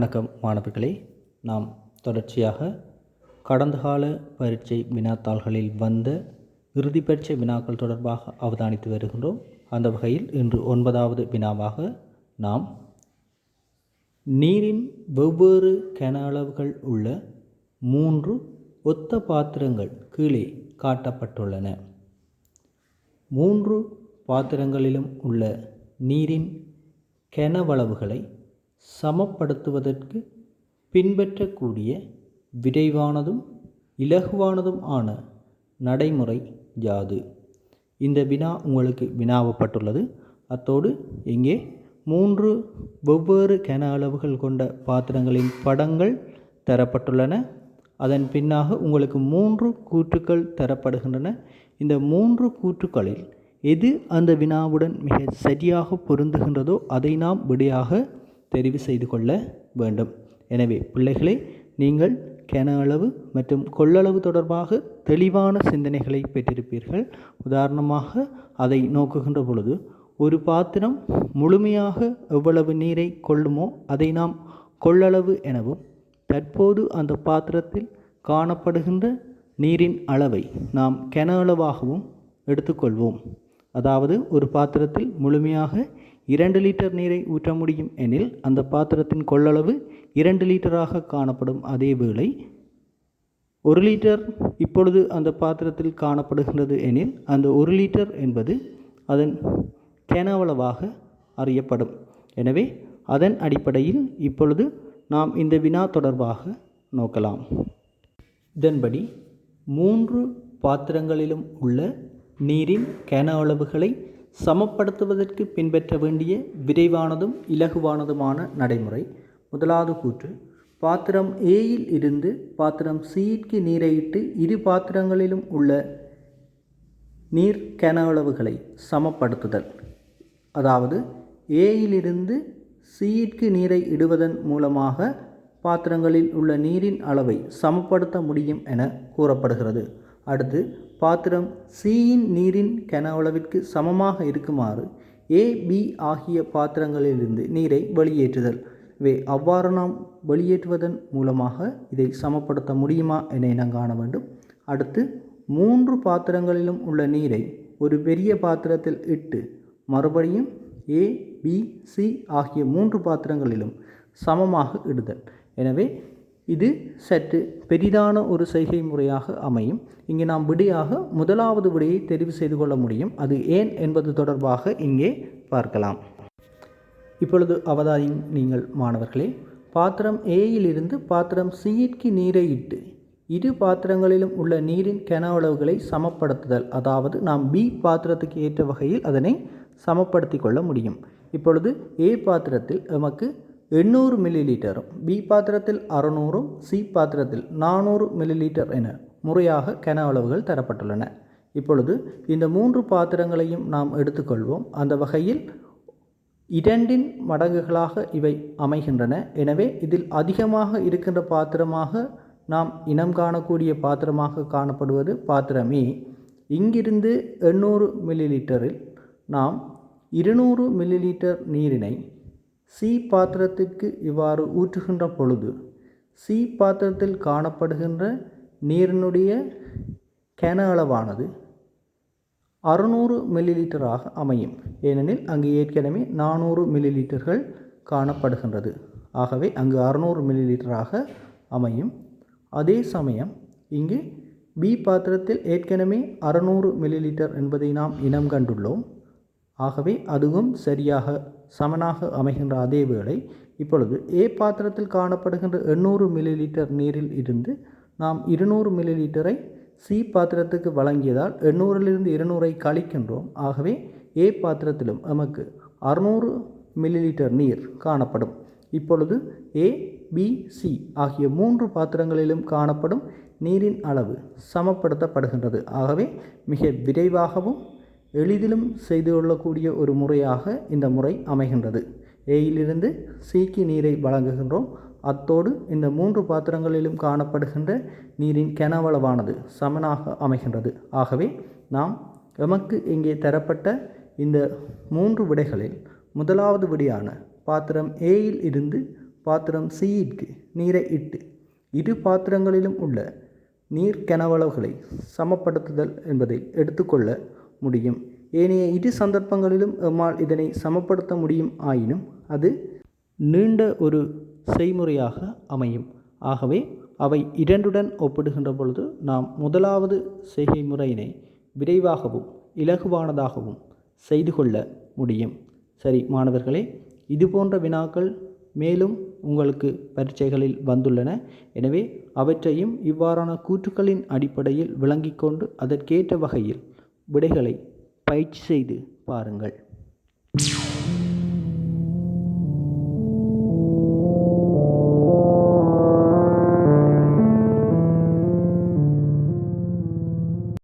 வணக்கம் மாணவர்களே. நாம் தொடர்ச்சியாக கடந்த கால பரீட்சை வினாத்தாள்களில் வந்த இறுதி பரீட்சை வினாக்கள் தொடர்பாக அவதானித்து வருகின்றோம். அந்த வகையில் இன்று ஒன்பதாவது வினாவாக நாம் நீரின் வெவ்வேறு கன அளவுகள் உள்ள மூன்று ஒத்த பாத்திரங்கள் கீழே காட்டப்பட்டுள்ளன. மூன்று பாத்திரங்களிலும் உள்ள நீரின் கனவளவுகளை சமப்படுத்துவதற்கு பின்பற்றக்கூடிய விரைவானதும் இலகுவானதும் ஆன நடைமுறை யாது. இந்த வினா உங்களுக்கு வினாவப்பட்டுள்ளது. அத்தோடு இங்கே மூன்று வெவ்வேறு கன அளவுகள் கொண்ட பாத்திரங்களின் படங்கள் தரப்பட்டுள்ளன. அதன் பின்னாக உங்களுக்கு மூன்று கூற்றுக்கள் தரப்படுகின்றன. இந்த மூன்று கூற்றுக்களில் எது அந்த வினாவுடன் மிக சரியாக பொருந்துகின்றதோ அதை நாம் விடையாக தெரிவு செய்து கொள்ள வேண்டும். எனவே பிள்ளைகளே நீங்கள் கன அளவு மற்றும் கொள்ளளவு தொடர்பாக தெளிவான சிந்தனைகளை பெற்றிருப்பீர்கள். உதாரணமாக அதை நோக்குகின்ற பொழுது ஒரு பாத்திரம் முழுமையாக எவ்வளவு நீரை கொள்ளுமோ அதை நாம் கொள்ளளவு எனவும் தற்போது அந்த பாத்திரத்தில் காணப்படுகின்ற நீரின் அளவை நாம் கன அளவாகவும் எடுத்துக்கொள்வோம். அதாவது ஒரு பாத்திரத்தில் முழுமையாக இரண்டு லிட்டர் நீரை ஊற்ற முடியும் எனில் அந்த பாத்திரத்தின் கொள்ளளவு இரண்டு லிட்டராக காணப்படும் அதே வேளை ஒரு லிட்டர் இப்பொழுது அந்த பாத்திரத்தில் காணப்படுகின்றது எனில் அந்த ஒரு லிட்டர் என்பது அதன் கெனவளவாக அறியப்படும். எனவே அதன் அடிப்படையில் இப்பொழுது நாம் இந்த வினா தொடர்பாக நோக்கலாம். இதன்படி மூன்று பாத்திரங்களிலும் உள்ள நீரின் கன அளவுகளை சமப்படுத்துவதற்கு பின்பற்ற வேண்டிய விரைவானதும் இலகுவானதுமான நடைமுறை. முதலாவது கூற்று. பாத்திரம் ஏயில் இருந்து பாத்திரம் சியிற்கு நீரை இட்டு இரு பாத்திரங்களிலும் உள்ள நீர் கன அளவுகளை சமப்படுத்துதல். அதாவது ஏயிலிருந்து சியிற்கு நீரை இடுவதன் மூலமாக பாத்திரங்களில் உள்ள நீரின் அளவை சமப்படுத்த முடியும் என கூறப்படுகிறது. அடுத்து பாத்திரம் சியின் நீரின் கன அளவிற்கு சமமாக இருக்குமாறு ஏ பி ஆகிய பாத்திரங்களிலிருந்து நீரை வெளியேற்றுதல். இவை அவ்வாறு நாம் வெளியேற்றுவதன் மூலமாக இதை சமப்படுத்த முடியுமா என இனம் காண வேண்டும். அடுத்து மூன்று பாத்திரங்களிலும் உள்ள நீரை ஒரு பெரிய பாத்திரத்தில் இட்டு மறுபடியும் ஏ பி சி ஆகிய மூன்று பாத்திரங்களிலும் சமமாக இடுதல். எனவே இது சற்று பெரிதான ஒரு செய்கை முறையாக அமையும். இங்கே நாம் விடையாக முதலாவது விடையை தெரிவு செய்து கொள்ள முடியும். அது ஏன் என்பது தொடர்பாக இங்கே பார்க்கலாம். இப்பொழுது அவதாயும் நீங்கள் மாணவர்களே பாத்திரம் ஏயிலிருந்து பாத்திரம் சியிற்கு நீரை இட்டு இரு பாத்திரங்களிலும் உள்ள நீரின் கன அளவுகளை சமப்படுத்துதல் அதாவது நாம் பி பாத்திரத்துக்கு ஏற்ற வகையில் அதனை சமப்படுத்தி கொள்ள முடியும். இப்பொழுது ஏ பாத்திரத்தில் நமக்கு எண்ணூறு மில்லி லிட்டரும் பி பாத்திரத்தில் அறுநூறும் சி பாத்திரத்தில் நானூறு மில்லி லிட்டர் என முறையாக கன அளவுகள் தரப்பட்டுள்ளன. இப்பொழுது இந்த மூன்று பாத்திரங்களையும் நாம் எடுத்துக்கொள்வோம். அந்த வகையில் இரண்டின் மடங்குகளாக இவை அமைகின்றன. எனவே இதில் அதிகமாக இருக்கின்ற பாத்திரமாக நாம் இனம் காணக்கூடிய பாத்திரமாக காணப்படுவது பாத்திரமே இங்கிருந்து எண்ணூறு மில்லி லிட்டரில் நாம் இருநூறு மில்லி லிட்டர் நீரினை சி பாத்திரத்திற்கு இவ்வாறு ஊற்றுகின்ற பொழுது சி பாத்திரத்தில் காணப்படுகின்ற நீரினுடைய கன அளவானது அறுநூறு மில்லி லிட்டராக அமையும். ஏனெனில் அங்கு ஏற்கனவே நானூறு மில்லிலிட்டர்கள் காணப்படுகின்றது. ஆகவே அங்கு அறுநூறு மில்லி லிட்டராக அமையும். அதே சமயம் இங்கு பி பாத்திரத்தில் ஏற்கனவே அறுநூறு மில்லி லிட்டர் என்பதை நாம் இனம் கண்டுள்ளோம். ஆகவே அதுவும் சரியாக சமனாக அமைகின்ற அதே வேளை இப்பொழுது ஏ பாத்திரத்தில் காணப்படுகின்ற எண்ணூறு மில்லி லிட்டர் நீரில் இருந்து நாம் இருநூறு மில்லி லிட்டரை சி பாத்திரத்துக்கு வழங்கியதால் எண்ணூறிலிருந்து இருநூறை கழிக்கின்றோம். ஆகவே ஏ பாத்திரத்திலும் நமக்கு அறுநூறு மில்லி லிட்டர் நீர் காணப்படும். இப்பொழுது ஏ பி சி ஆகிய மூன்று பாத்திரங்களிலும் காணப்படும் நீரின் அளவு சமப்படுத்தப்படுகின்றது. ஆகவே மிக விரைவாகவும் எளிதிலும் செய்து கொள்ளக்கூடிய ஒரு முறையாக இந்த முறை அமைகின்றது. ஏயிலிருந்து சீக்கி நீரை வழங்குகின்றோம். அத்தோடு இந்த மூன்று பாத்திரங்களிலும் காணப்படுகின்ற நீரின் கனவளவானது சமனாக அமைகின்றது. ஆகவே நாம் எமக்கு இங்கே தரப்பட்ட இந்த மூன்று விடைகளில் முதலாவது விடையான பாத்திரம் ஏயில் இருந்து பாத்திரம் சியிற்கு நீரை இட்டு இரு பாத்திரங்களிலும் உள்ள நீர் கனவளவுகளை சமப்படுத்துதல் என்பதை எடுத்துக்கொள்ள முடியும். ஏனைய இரு சந்தர்ப்பங்களிலும் எம்மால் இதனை சமப்படுத்த முடியும். ஆயினும் அது நீண்ட ஒரு செய்முறையாக அமையும். ஆகவே அவை இரண்டுடன் ஒப்பிடுகின்ற பொழுது நாம் முதலாவது செய்கை முறையினை விரைவாகவும் இலகுவானதாகவும் செய்து கொள்ள முடியும். சரி மாணவர்களே இது போன்ற வினாக்கள் மேலும் உங்களுக்கு பரீட்சைகளில் வந்துள்ளன. எனவே அவற்றையும் இவ்வாறான கூற்றுக்களின் அடிப்படையில் விளங்கிக் கொண்டு அதற்கேற்ற வகையில் விடைகளை பயிற்சி செய்து பாருங்கள்.